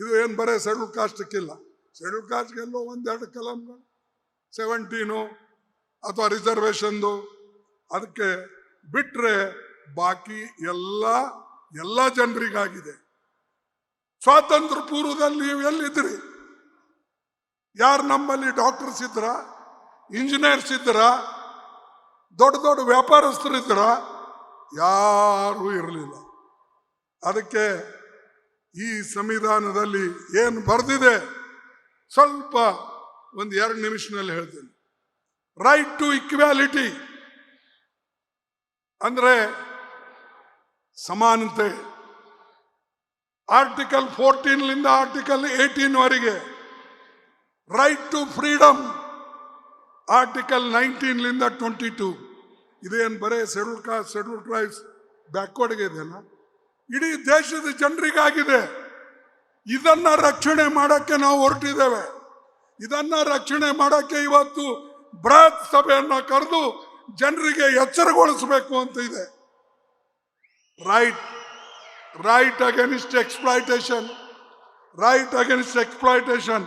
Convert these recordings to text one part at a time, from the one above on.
ಇದು ಏನು ಬರೀ ಶೆಡ್ಯೂಲ್ ಕಾಸ್ಟ್ಗಿಲ್ಲ ಶೆಡ್ಯೂಲ್ ಕಾಸ್ಟ್ಗೆಲ್ಲೋ ಒಂದೆರಡು ಕಲಂಗಳು ಸೆವೆಂಟೀನು ಅಥವಾ ರಿಸರ್ವೇಷನ್ದು ಅದಕ್ಕೆ ಬಿಟ್ರೆ ಬಾಕಿ ಎಲ್ಲ ಎಲ್ಲ ಜನರಿಗಾಗಿದೆ. ಸ್ವಾತಂತ್ರ್ಯ ಪೂರ್ವದಲ್ಲಿ ನೀವು ಎಲ್ಲಿದ್ರಿ? ಯಾರು ನಮ್ಮಲ್ಲಿ ಡಾಕ್ಟರ್ಸ್ ಇದ್ರ? ಇಂಜಿನಿಯರ್ಸ್ ಇದ್ರ? ದೊಡ್ಡ ದೊಡ್ಡ ವ್ಯಾಪಾರಸ್ಥರು ಇದ್ರ ಯಾರೂ ಇರಲಿಲ್ಲ. ಅದಕ್ಕೆ ಈ ಸಂವಿಧಾನದಲ್ಲಿ ಏನು ಬರೆದಿದೆ? ಸ್ವಲ್ಪ ಒಂದು ಎರಡು ನಿಮಿಷದಲ್ಲಿ ಹೇಳ್ತೀನಿ. ರೈಟ್ ಟು ಇಕ್ವಾಲಿಟಿ ಅಂದರೆ ಸಮಾನತೆ. ಆರ್ಟಿಕಲ್ ಫೋರ್ಟೀನ್ಲಿಂದ ಆರ್ಟಿಕಲ್ ಏಟೀನ್ ವರೆಗೆ ರೈಟ್ ಟು ಫ್ರೀಡಮ್ ಆರ್ಟಿಕಲ್ ನೈನ್ಟೀನ್ಲಿಂದ ಟ್ವೆಂಟಿ ಟೂ ಇದೇನು ಬರೀ ಶೆಡ್ಯೂಲ್ ಕಾಸ್ಟ್ ಶೆಡ್ಯೂಲ್ ಟ್ರೈಬ್ಸ್ ಬ್ಯಾಕ್ವರ್ಡ್ಗೆ ಇದೆಯಲ್ಲ? ಇಡೀ ದೇಶದ ಜನರಿಗಾಗಿದೆ. ಇದನ್ನ ರಕ್ಷಣೆ ಮಾಡಕ್ಕೆ ನಾವು ಹೊರಟಿದ್ದೇವೆ. ಇದನ್ನ ರಕ್ಷಣೆ ಮಾಡಕ್ಕೆ ಇವತ್ತು ಬೃಹತ್ ಸಭೆಯನ್ನ ಕರೆದು ಜನರಿಗೆ ಎಚ್ಚರಗೊಳಿಸಬೇಕು ಅಂತ ಇದೆ. Right right against exploitation right against exploitation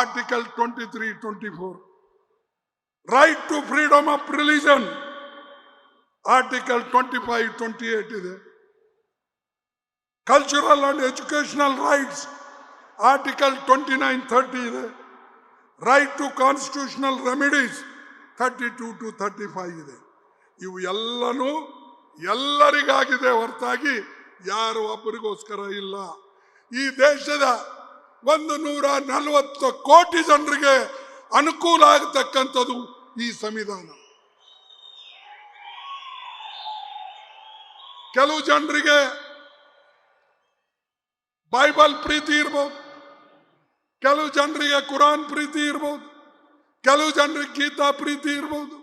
article twenty three twenty four right to freedom of religion article twenty five twenty eight ಇದೆ. Cultural and educational rights article twenty nine thirty ಇದೆ right to constitutional remedies thirty two to thirty five ಇದೆ ಇವು ಎಲ್ಲನೂ ಎಲ್ಲರಿಗಾಗಿದೆ ಹೊರತಾಗಿ ಯಾರು ಒಬ್ಬರಿಗೋಸ್ಕರ ಇಲ್ಲ. ಈ ದೇಶದ ಒಂದು ನೂರ ನಲವತ್ತು ಕೋಟಿ ಜನರಿಗೆ ಅನುಕೂಲ ಆಗತಕ್ಕಂಥದ್ದು ಈ ಸಂವಿಧಾನ. ಕೆಲವು ಜನರಿಗೆ ಬೈಬಲ್ ಪ್ರೀತಿ ಇರ್ಬೋದು. ಕೆಲವು ಜನರಿಗೆ ಕುರಾನ್ ಪ್ರೀತಿ ಇರ್ಬೋದು. ಕೆಲವು ಜನರಿಗೆ ಗೀತಾ ಪ್ರೀತಿ ಇರ್ಬೋದು.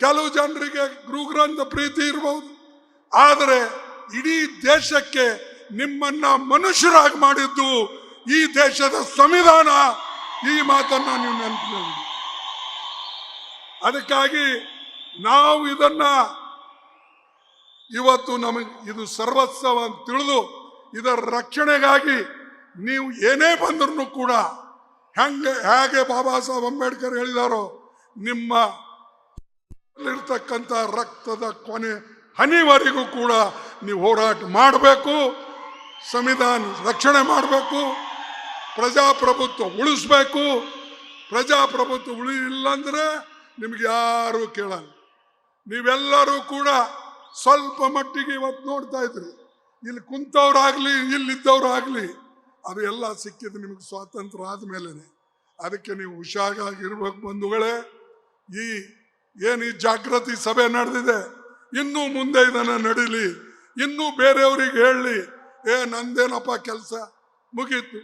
ಕೆಲವು ಜನರಿಗೆ ಗುರುಗ್ರಂಥ ಪ್ರೀತಿ ಇರ್ಬೋದು. ಆದರೆ ಇಡೀ ದೇಶಕ್ಕೆ ನಿಮ್ಮನ್ನ ಮನುಷ್ಯರಾಗಿ ಮಾಡಿದ್ದು ಈ ದೇಶದ ಸಂವಿಧಾನ. ಈ ಮಾತನ್ನ ನೀವು ನೆನಪಿನಲ್ಲಿ ಅದಕ್ಕಾಗಿ ನಾವು ಇದನ್ನ ಇವತ್ತು ನಮಗೆ ಇದು ಸರ್ವಸ್ವ ಅಂತ ತಿಳಿದು ಇದರ ರಕ್ಷಣೆಗಾಗಿ ನೀವು ಏನೇ ಬಂದರೂ ಕೂಡ ಹೆಂಗೆ, ಹೇಗೆ ಬಾಬಾ ಸಾಹೇಬ್ ಅಂಬೇಡ್ಕರ್ ಹೇಳಿದಾರೋ, ನಿಮ್ಮ ಇರ್ತಕ್ಕಂಥ ರಕ್ತದ ಕೊನೆ ಹನಿವರೆಗೂ ಕೂಡ ನೀವು ಹೋರಾಟ ಮಾಡಬೇಕು, ಸಂವಿಧಾನ ರಕ್ಷಣೆ ಮಾಡಬೇಕು, ಪ್ರಜಾಪ್ರಭುತ್ವ ಉಳಿಸ್ಬೇಕು. ಪ್ರಜಾಪ್ರಭುತ್ವ ಉಳಿಲಿಲ್ಲ ಅಂದ್ರೆ ನಿಮ್ಗೆ ಯಾರು ಕೇಳಲ್ಲ. ನೀವೆಲ್ಲರೂ ಕೂಡ ಸ್ವಲ್ಪ ಮಟ್ಟಿಗೆ ಇವತ್ತು ನೋಡ್ತಾ ಇದ್ರಿ. ಇಲ್ಲಿ ಕುಂತವ್ರಾಗ್ಲಿ, ಇಲ್ಲಿದ್ದವ್ರಾಗ್ಲಿ, ಅದು ಎಲ್ಲ ಸಿಕ್ಕಿದ್ದು ನಿಮಗೆ ಸ್ವಾತಂತ್ರ್ಯ ಆದಮೇಲೆ ಅದಕ್ಕೆ ನೀವು ಹುಷಾರಾಗಿರ್ಬೇಕು ಬಂಧುಗಳೇ. ಈ, ಏನು ಈ ಜಾಗೃತಿ ಸಭೆ ನಡೆದಿದೆ? ಇನ್ನೂ ಮುಂದೆ ಇದನ್ನ ನಡೀಲಿ. ಇನ್ನೂ ಬೇರೆಯವ್ರಿಗೆ ಹೇಳಲಿ ಏ, ನಂದೇನಪ್ಪ ಕೆಲಸ? ಮುಗೀತು.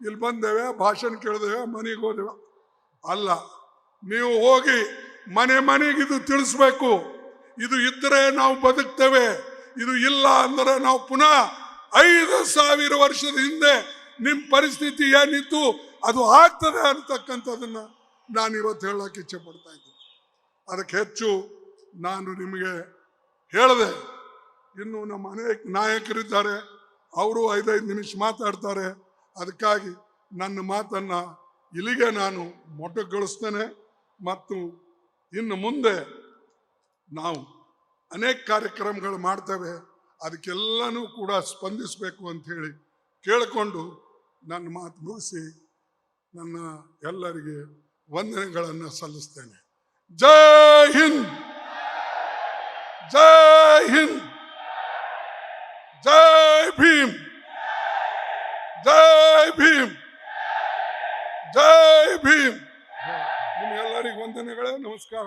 ಇಲ್ಲಿ ಬಂದೇವೆ, ಭಾಷಣ ಕೇಳಿದೇವೆ, ಮನೆಗೆ ಹೋದೇವೆ. ಅಲ್ಲ, ನೀವು ಹೋಗಿ ಮನೆ ಮನೆಗೆ ಇದು ತಿಳಿಸ್ಬೇಕು. ಇದು ಇದ್ದರೆ ನಾವು ಬದುಕ್ತೇವೆ. ಇದು ಇಲ್ಲ ಅಂದರೆ ನಾವು ಪುನಃ ಐದು ಸಾವಿರ ವರ್ಷದ ಹಿಂದೆ ನಿಮ್ಮ ಪರಿಸ್ಥಿತಿ ಏನಿತ್ತು, ಅದು ಆಗ್ತದೆ ಅಂತಕ್ಕಂಥದನ್ನ ನಾನು ಇವತ್ತು ಹೇಳಕ್ಕೆ ಇಚ್ಛೆ ಪಡ್ತಾ ಇದ್ದೀನಿ. ಅದಕ್ಕೆ ಹೆಚ್ಚು ನಾನು ನಿಮಗೆ ಹೇಳಿದೆ, ಇನ್ನು ನಮ್ಮ ಅನೇಕ ನಾಯಕರಿದ್ದಾರೆ, ಅವರು ಐದೈದು ನಿಮಿಷ ಮಾತಾಡ್ತಾರೆ. ಅದಕ್ಕಾಗಿ ನನ್ನ ಮಾತನ್ನ ಇಲ್ಲಿಗೆ ನಾನು ಮೊಟ್ಟಗೊಳಿಸ್ತೇನೆ ಮತ್ತು ಇನ್ನು ಮುಂದೆ ನಾವು ಅನೇಕ ಕಾರ್ಯಕ್ರಮಗಳು ಮಾಡ್ತವೆ. ಅದಕ್ಕೆಲ್ಲನೂ ಕೂಡ ಸ್ಪಂದಿಸಬೇಕು ಅಂತ ಹೇಳಿ ಕೇಳಿಕೊಂಡು ನನ್ನ ಮಾತು ಮುಗಿಸಿ ನನ್ನ ಎಲ್ಲರಿಗೆ ವಂದನೆಗಳನ್ನು ಸಲ್ಲಿಸ್ತೇನೆ. ಜೈ ಹಿಂದ್! ಜೈ ಹಿಂದ್! ಜೈ ಭೀಮ್! ಜೈ ಭೀಮ್! ಜೈ ಭೀಮ್! ನಿಮ್ಗೆಲ್ಲರಿಗೂ ವಂದನೆಗಳೇ, ನಮಸ್ಕಾರ.